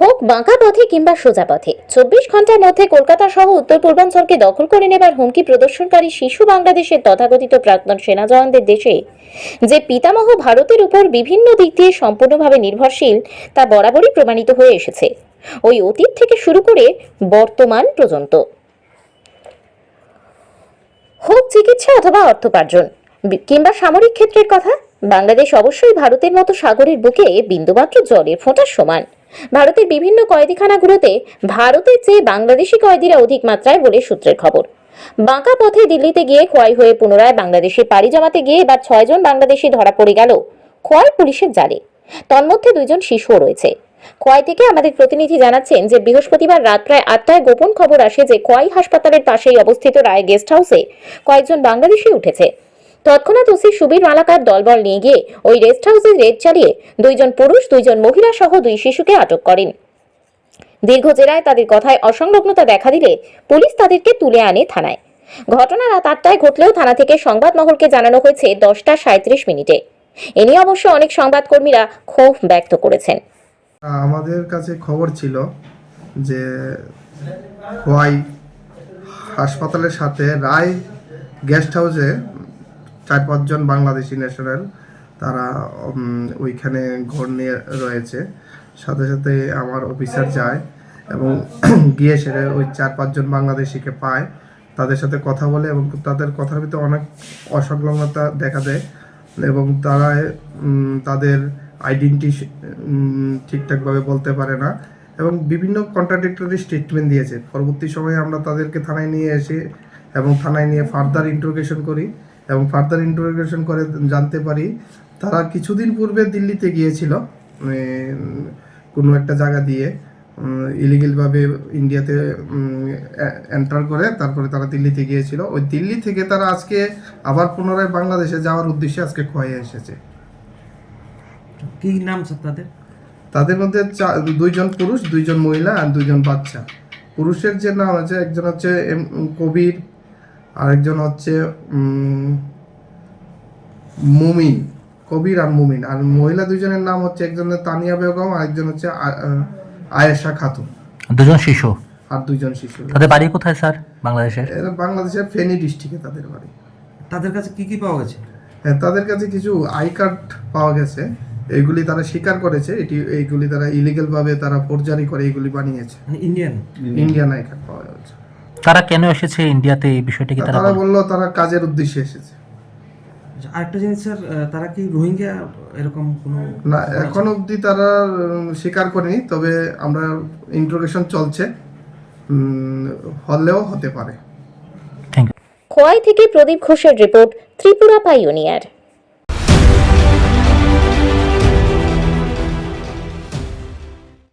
হোক, বাঁকা পথে কিংবা সোজা পথে। চব্বিশ ঘণ্টার মধ্যে কলকাতা সহ উত্তর পূর্বাঞ্চলকে দখল করে নেবার হুমকি প্রদর্শনকারী শিশু বাংলাদেশের তথাকথিত প্রাক্তন সেনা জওয়ানদের দেশে। যে পিতামহ ভারতের উপর বিভিন্ন দিক দিয়ে সম্পূর্ণভাবে নির্ভরশীল, তা বরাবরই প্রমাণিত হয়ে এসেছে। ওই অতীত থেকে শুরু করে বর্তমান পর্যন্ত। হোক, চিকিৎসা অথবা অর্থোপার্জন। কিংবা সামরিক ক্ষেত্রের কথা, বাংলাদেশ অবশ্যই ভারতের মতো সাগরের বুকে বিন্দুমাত্র জলের ফোঁটার সমান। ভারতের বিভিন্ন কয়েদিখানাগুলোতে ভারতের চেয়ে বাংলাদেশি কয়েদিরা অধিক মাত্রায় বলে সূত্রের খবর। বাঁকা পথে দিল্লিতে গিয়ে খোয়াই হয়ে পুনরায় বাংলাদেশে পাড়ি জমাতে গিয়ে এবার ছয়জন বাংলাদেশি ধরা পড়ে গেল খোয়াই পুলিশের জালে। তন্মধ্যে দুইজন শিশুও রয়েছে। খোয়াই থেকে আমাদের প্রতিনিধি জানাচ্ছেন যে বৃহস্পতিবার রাত প্রায় আটটায় গোপন খবর আসে যে খোয়াই হাসপাতালের পাশেই অবস্থিত রায় গেস্ট হাউসে কয়েকজন বাংলাদেশি উঠেছে। তৎক্ষণাৎ ওসি সুবীর মালাকার দলবল নিয়ে গিয়ে ওই রেস্ট হাউসে রেড চালিয়ে দুইজন পুরুষ, দুইজন মহিলা সহ দুই শিশুকে আটক করেন। দীর্ঘ জেরায় তাদের কথায় অসংলগ্নতা দেখা দিলে পুলিশ তাদেরকে তুলে আনে থানায়। ঘটনা রাত আটটায় ঘটলেও থানা থেকে সংবাদ মহলকে জানানো হয়েছে দশটা সাঁত্রিশ মিনিটে। এ নিয়ে অবশ্য অনেক সংবাদকর্মীরা ক্ষোভ ব্যক্ত করেছেন। আমাদের কাছে খবর ছিল যে হোয়াই হাসপাতালের সাথে রায় গেস্ট হাউসে চার পাঁচজন বাংলাদেশি ন্যাশনাল তারা ওইখানে ঘর নিয়ে রয়েছে। সাথে সাথে আমার অফিসার যায় এবং গিয়ে সেটা ওই চার পাঁচজন বাংলাদেশিকে পায়। তাদের সাথে কথা বলে এবং তাদের কথার ভিতরে অনেক অসংলগ্নতা দেখা দেয় এবং তারা তাদের আইডেন্টি ঠিকঠাকভাবে বলতে পারে না এবং বিভিন্ন কন্ট্রাডিক্টরি স্টেটমেন্ট দিয়েছে। পরবর্তী সময়ে আমরা তাদেরকে থানায় নিয়ে এসে এবং থানায় নিয়ে ফার্দার ইন্টারোগেশন করি। এবং ফার্দার ইন্টারোগেশন করে জানতে পারি। তারা কিছুদিন পূর্বে দিল্লিতে গিয়েছিল কোনো একটা জায়গা দিয়ে ইলিগেলভাবে ইন্ডিয়াতে এন্টার করে তারপরে তারা দিল্লিতে গিয়েছিল। ওই দিল্লি থেকে তারা আজকে আবার পুনরায় বাংলাদেশে যাওয়ার উদ্দেশ্যে আজকে খোয়াই এসেছে। কি নাম স্যার তাদের? তাদের মধ্যে দুইজন পুরুষ দুইজন মহিলা আর দুইজন বাচ্চা। পুরুষের যে নাম আছে একজন হচ্ছে কবির আরেকজন হচ্ছে মুমিন কবির আর মুমিন। আর মহিলা দুজনের নাম হচ্ছে একজনের তানিয়া বেগম আর একজন হচ্ছে আয়েশা খাতুন। দুজন শিশু? আর দুজন শিশু। তাদের বাড়ি কোথায় স্যার? বাংলাদেশের? এরা বাংলাদেশের ফেনী ডিস্ট্রিক্টে তাদের বাড়ি। তাদের কাছে কি কি পাওয়া গেছে? হ্যাঁ তাদের কাছে কিছু আই কার্ড পাওয়া গেছে। এইগুলি তারা স্বীকার করেছে। এটি এইগুলি তারা ইলিগেল ভাবে তারা ফোরজারি করে এইগুলি বানিয়েছে। মানে ইন্ডিয়ান ইন্ডিয়ান আই কার্ড পাওয়া যাচ্ছে তারা কেন এসেছে ইন্ডিয়াতে? এই বিষয়টি কি তারা তারা বল- বলল তারা কাজের উদ্দেশ্যে এসেছে। আচ্ছা, আরেকটা জিনিস স্যার তারা কি রোহিঙ্গা এরকম কোনো না এখন অবধি তারা স্বীকার করেনি তবে আমরা ইন্টারোগেশন চলছে। হলেও হতে পারে। থ্যাংক ইউ খোয়াই থেকে প্রদীপ ঘোষের রিপোর্ট ত্রিপুরা পাইওনিয়ার।